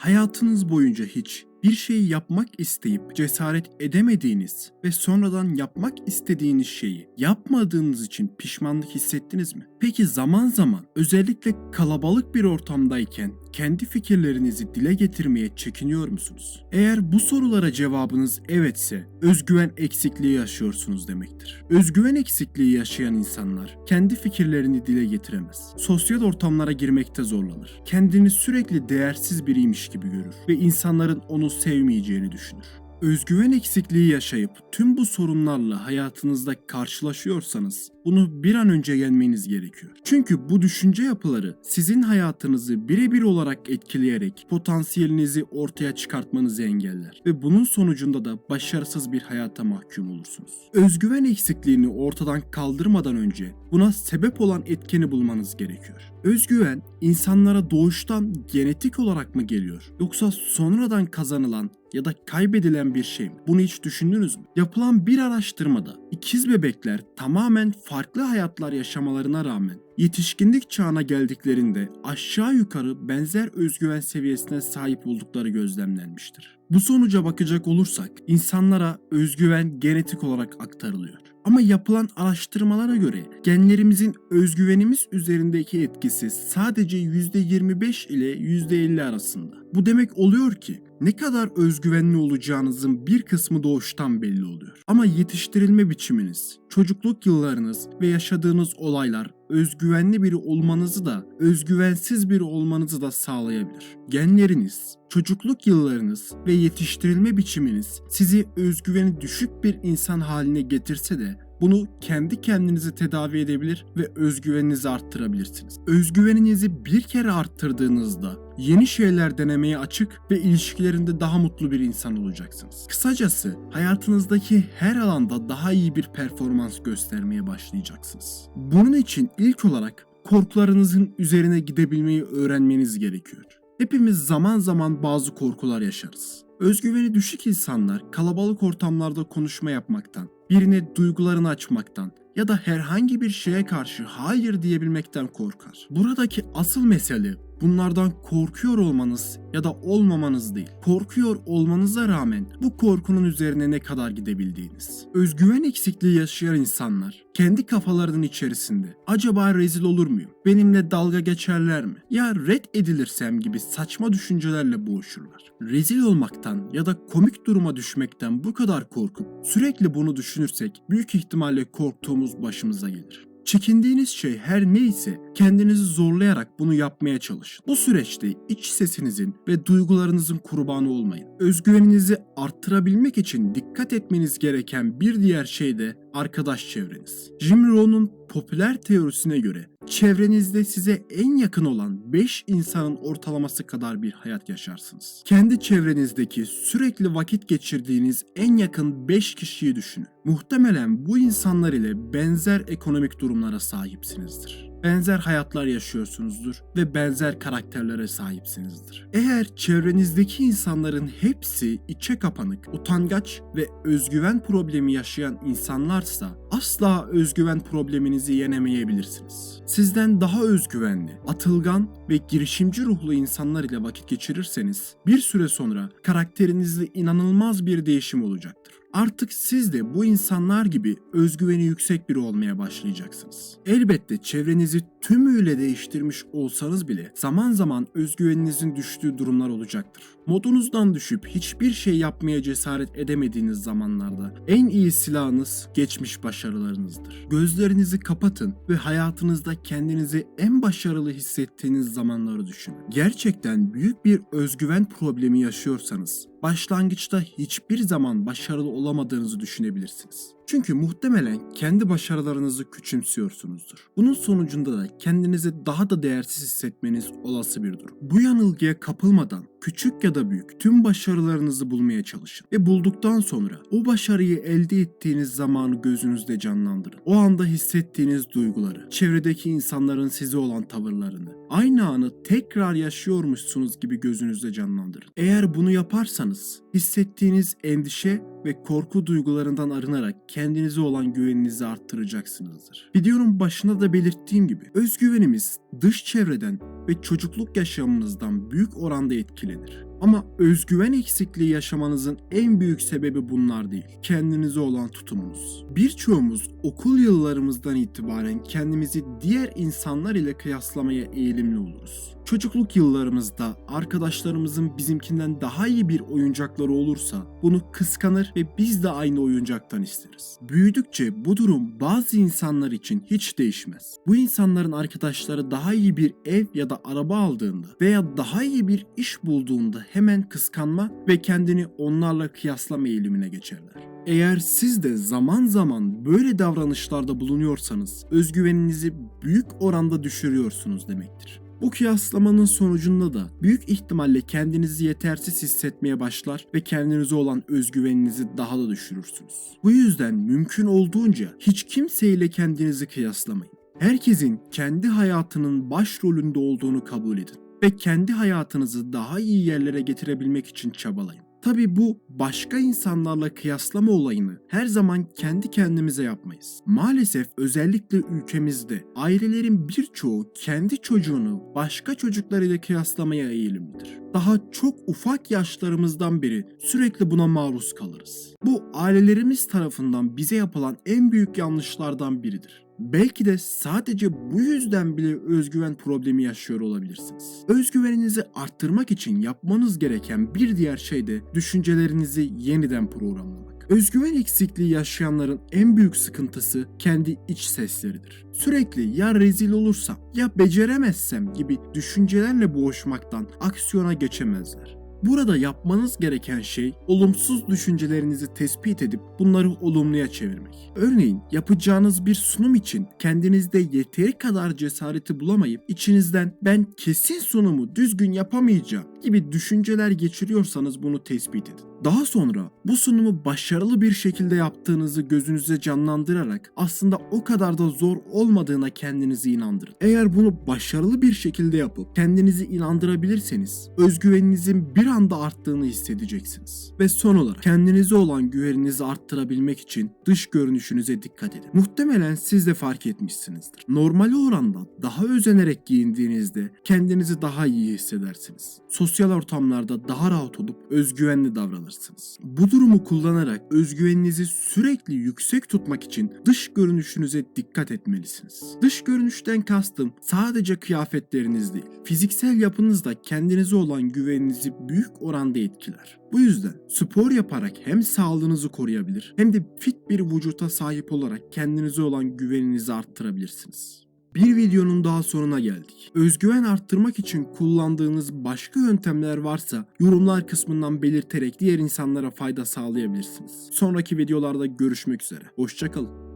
Hayatınız boyunca hiç bir şeyi yapmak isteyip cesaret edemediğiniz ve sonradan yapmak istediğiniz şeyi yapmadığınız için pişmanlık hissettiniz mi? Peki zaman zaman özellikle kalabalık bir ortamdayken kendi fikirlerinizi dile getirmeye çekiniyor musunuz? Eğer bu sorulara cevabınız evetse özgüven eksikliği yaşıyorsunuz demektir. Özgüven eksikliği yaşayan insanlar kendi fikirlerini dile getiremez. Sosyal ortamlara girmekte zorlanır. Kendini sürekli değersiz biriymiş gibi görür ve insanların onu sevmeyeceğini düşünür. Özgüven eksikliği yaşayıp tüm bu sorunlarla hayatınızda karşılaşıyorsanız bunu bir an önce yenmeniz gerekiyor. Çünkü bu düşünce yapıları sizin hayatınızı birebir olarak etkileyerek potansiyelinizi ortaya çıkartmanızı engeller ve bunun sonucunda da başarısız bir hayata mahkum olursunuz. Özgüven eksikliğini ortadan kaldırmadan önce buna sebep olan etkeni bulmanız gerekiyor. Özgüven insanlara doğuştan genetik olarak mı geliyor yoksa sonradan kazanılan ya da kaybedilen bir şey mi? Bunu hiç düşündünüz mü? Yapılan bir araştırmada ikiz bebekler tamamen farklı hayatlar yaşamalarına rağmen yetişkinlik çağına geldiklerinde aşağı yukarı benzer özgüven seviyesine sahip oldukları gözlemlenmiştir. Bu sonuca bakacak olursak insanlara özgüven genetik olarak aktarılıyor. Ama yapılan araştırmalara göre genlerimizin özgüvenimiz üzerindeki etkisi sadece %25 ile %50 arasında. Bu demek oluyor ki ne kadar özgüvenli olacağınızın bir kısmı doğuştan belli oluyor. Ama yetiştirilme biçiminiz, çocukluk yıllarınız ve yaşadığınız olaylar özgüvenli biri olmanızı da özgüvensiz biri olmanızı da sağlayabilir. Genleriniz, çocukluk yıllarınız ve yetiştirilme biçiminiz sizi özgüveni düşük bir insan haline getirse de bunu kendi kendinizi tedavi edebilir ve özgüveninizi arttırabilirsiniz. Özgüveninizi bir kere arttırdığınızda yeni şeyler denemeye açık ve ilişkilerinde daha mutlu bir insan olacaksınız. Kısacası hayatınızdaki her alanda daha iyi bir performans göstermeye başlayacaksınız. Bunun için ilk olarak korkularınızın üzerine gidebilmeyi öğrenmeniz gerekiyor. Hepimiz zaman zaman bazı korkular yaşarız. Özgüveni düşük insanlar kalabalık ortamlarda konuşma yapmaktan, birine duygularını açmaktan ya da herhangi bir şeye karşı hayır diyebilmekten korkar. Buradaki asıl mesele bunlardan korkuyor olmanız ya da olmamanız değil. Korkuyor olmanıza rağmen bu korkunun üzerine ne kadar gidebildiğiniz. Özgüven eksikliği yaşayan insanlar kendi kafalarının içerisinde acaba rezil olur muyum? Benimle dalga geçerler mi? Ya red edilirsem gibi saçma düşüncelerle boğuşurlar. Rezil olmaktan ya da komik duruma düşmekten bu kadar korkup sürekli bunu düşünürsek büyük ihtimalle korktuğumuz başımıza gelir. Çekindiğiniz şey her neyse kendinizi zorlayarak bunu yapmaya çalışın. Bu süreçte iç sesinizin ve duygularınızın kurbanı olmayın. Özgüveninizi arttırabilmek için dikkat etmeniz gereken bir diğer şey de arkadaş çevreniz. Jim Rohn'un popüler teorisine göre çevrenizde size en yakın olan 5 insanın ortalaması kadar bir hayat yaşarsınız. Kendi çevrenizdeki sürekli vakit geçirdiğiniz en yakın 5 kişiyi düşünün. Muhtemelen bu insanlar ile benzer ekonomik durumlara sahipsinizdir benzer hayatlar yaşıyorsunuzdur ve benzer karakterlere sahipsinizdir. Eğer çevrenizdeki insanların hepsi içe kapanık, utangaç ve özgüven problemi yaşayan insanlarsa asla özgüven probleminizi yenemeyebilirsiniz. Sizden daha özgüvenli, atılgan ve girişimci ruhlu insanlar ile vakit geçirirseniz bir süre sonra karakterinizde inanılmaz bir değişim olacaktır. Artık siz de bu insanlar gibi özgüveni yüksek biri olmaya başlayacaksınız. Elbette çevrenizi tümüyle değiştirmiş olsanız bile zaman zaman özgüveninizin düştüğü durumlar olacaktır. Modunuzdan düşüp hiçbir şey yapmaya cesaret edemediğiniz zamanlarda en iyi silahınız geçmiş başarılarınızdır. Gözlerinizi kapatın ve hayatınızda kendinizi en başarılı hissettiğiniz zamanları düşünün. Gerçekten büyük bir özgüven problemi yaşıyorsanız başlangıçta hiçbir zaman başarılı olamadığınızı düşünebilirsiniz. Çünkü muhtemelen kendi başarılarınızı küçümsüyorsunuzdur. Bunun sonucunda da kendinizi daha da değersiz hissetmeniz olası bir durum. Bu yanılgıya kapılmadan küçük ya da büyük tüm başarılarınızı bulmaya çalışın ve bulduktan sonra o başarıyı elde ettiğiniz zamanı gözünüzde canlandırın. O anda hissettiğiniz duyguları, çevredeki insanların size olan tavırlarını, aynı anı tekrar yaşıyormuşsunuz gibi gözünüzde canlandırın. Eğer bunu yaparsanız hissettiğiniz endişe ve korku duygularından arınarak kendinize olan güveninizi arttıracaksınızdır. Videonun başında da belirttiğim gibi özgüvenimiz dış çevreden ve çocukluk yaşamımızdan büyük oranda etkilenir. Ama özgüven eksikliği yaşamanızın en büyük sebebi bunlar değil. Kendinize olan tutumunuz. Birçoğumuz okul yıllarımızdan itibaren kendimizi diğer insanlar ile kıyaslamaya eğilimli oluruz. Çocukluk yıllarımızda arkadaşlarımızın bizimkinden daha iyi bir oyuncakları olursa bunu kıskanır ve biz de aynı oyuncaktan isteriz. Büyüdükçe bu durum bazı insanlar için hiç değişmez. Bu insanların arkadaşları daha iyi bir ev ya da araba aldığında veya daha iyi bir iş bulduğunda hemen kıskanma ve kendini onlarla kıyaslama eğilimine geçerler. Eğer siz de zaman zaman böyle davranışlarda bulunuyorsanız özgüveninizi büyük oranda düşürüyorsunuz demektir. Bu kıyaslamanın sonucunda da büyük ihtimalle kendinizi yetersiz hissetmeye başlar ve kendinize olan özgüveninizi daha da düşürürsünüz. Bu yüzden mümkün olduğunca hiç kimseyle kendinizi kıyaslamayın. Herkesin kendi hayatının başrolünde olduğunu kabul edin ve kendi hayatınızı daha iyi yerlere getirebilmek için çabalayın. Tabi bu başka insanlarla kıyaslama olayını her zaman kendi kendimize yapmayız. Maalesef özellikle ülkemizde ailelerin birçoğu kendi çocuğunu başka çocuklarıyla kıyaslamaya eğilimlidir. Daha çok ufak yaşlarımızdan beri sürekli buna maruz kalırız. Bu ailelerimiz tarafından bize yapılan en büyük yanlışlardan biridir. Belki de sadece bu yüzden bile özgüven problemi yaşıyor olabilirsiniz. Özgüveninizi arttırmak için yapmanız gereken bir diğer şey de düşüncelerinizi yeniden programlamak. Özgüven eksikliği yaşayanların en büyük sıkıntısı kendi iç sesleridir. Sürekli ya rezil olursam ya beceremezsem gibi düşüncelerle boğuşmaktan aksiyona geçemezler. Burada yapmanız gereken şey olumsuz düşüncelerinizi tespit edip bunları olumluya çevirmek. Örneğin yapacağınız bir sunum için kendinizde yeteri kadar cesareti bulamayıp içinizden ben kesin sunumu düzgün yapamayacağım gibi düşünceler geçiriyorsanız bunu tespit edin. Daha sonra bu sunumu başarılı bir şekilde yaptığınızı gözünüze canlandırarak aslında o kadar da zor olmadığına kendinizi inandırın. Eğer bunu başarılı bir şekilde yapıp kendinizi inandırabilirseniz özgüveninizin bir anda arttığını hissedeceksiniz. Ve son olarak kendinize olan güveninizi arttırabilmek için dış görünüşünüze dikkat edin. Muhtemelen siz de fark etmişsinizdir. Normali oranda daha özenerek giyindiğinizde kendinizi daha iyi hissedersiniz. Sosyal ortamlarda daha rahat olup özgüvenli davranırsınız. Bu durumu kullanarak özgüveninizi sürekli yüksek tutmak için dış görünüşünüze dikkat etmelisiniz. Dış görünüşten kastım sadece kıyafetleriniz değil. Fiziksel yapınız da kendinize olan güveninizi büyük oranda etkiler. Bu yüzden spor yaparak hem sağlığınızı koruyabilir hem de fit bir vücuta sahip olarak kendinize olan güveninizi arttırabilirsiniz. Bir videonun daha sonuna geldik. Özgüven arttırmak için kullandığınız başka yöntemler varsa yorumlar kısmından belirterek diğer insanlara fayda sağlayabilirsiniz. Sonraki videolarda görüşmek üzere. Hoşçakalın.